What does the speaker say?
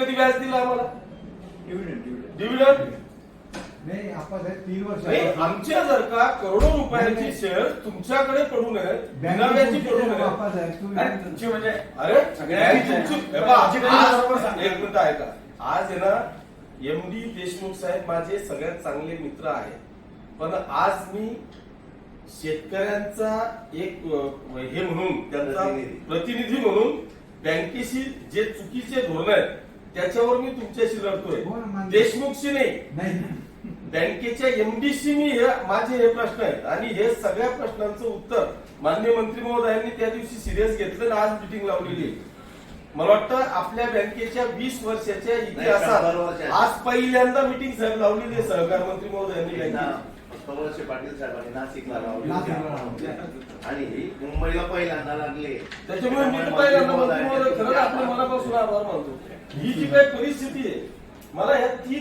कधी व्याज दिलं आम्हाला? डिव्हिडंड नाही आपण साहेब तीन वर्ष नाही आमच्या जर का करोडो रुपयाची शेअर तुमच्याकडे पडू नये बिनाव्याजी पडू नये वापस आहे तुम्ही- आणि तुमची म्हणजे अरे सगळ्यांची तुमची- आहे. हे पहा, आज-. एक मिनिट आहे ना एम डी देशमुख साहेब माझे सगळ्यात चांगले मित्र आहेत. पण आज मी शेतकऱ्यांचा एक अ, हे म्हणून त्यांचा प्रतिनिधी. प्रतिनिधी म्हणून बँकेशी जे चुकीचे धोरण आहेत त्याच्यावर मी तुमच्याशी हो लढतोय मान्य. देशमुखशी नाही नाही बँकेच्या एमडीसी मी हे माझे हे प्रश्न आहेत आणि हे सगळ्या प्रश्नांचं उत्तर मान्य मंत्री महोदयांनी त्या दिवशी सिरियस घेतलं आणि आज मिटिंग लावलेली आहे. मला वाटतं आपल्या बँकेच्या वीस वर्षाच्या इतिहासात. आज पहिल्यांदा मिटिंग साहेब लावलेली आहे सहकार मंत्री महोदयांनी बँकेची पाटील साहेबांनी नाशिकला लावली. आणि ही मुंबईला पहिल्यांदा लागले त्याच्यामुळे मी पहिल्यांदा मंत्री महोदय खरंच आपल्या मनापासून आभार मानतो ही जी काही परिस्थिती आहे मला ह्या तीन